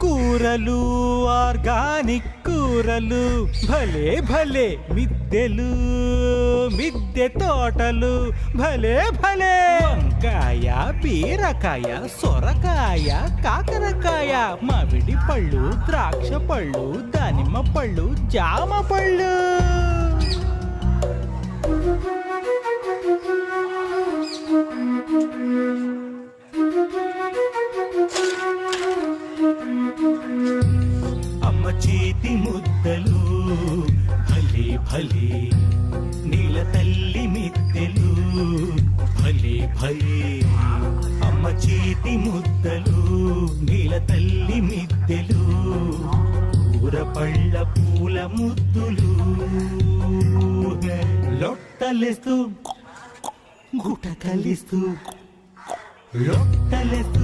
కూరలు ఆర్గానిక్ కూరలు భలే భలే మిద్దెలు మిద్దె తోటలు భలే భలే. వంకాయ బీరకాయ సొరకాయ కాకరకాయ మామిడి పళ్ళు ద్రాక్ష పళ్ళు దానిమ్మ పళ్ళు జామ పళ్ళు. చేతి ముద్దలు భలే భలే నీల తల్లి మిత్తెలు భలే భలే అమ్మ చేతి ముద్దలు నీల తల్లి మిద్దెలు కూర పళ్ళ పూల ముద్దులు. లొట్టలేస్తూ గుట కలిస్తూ లొట్టలేస్తూ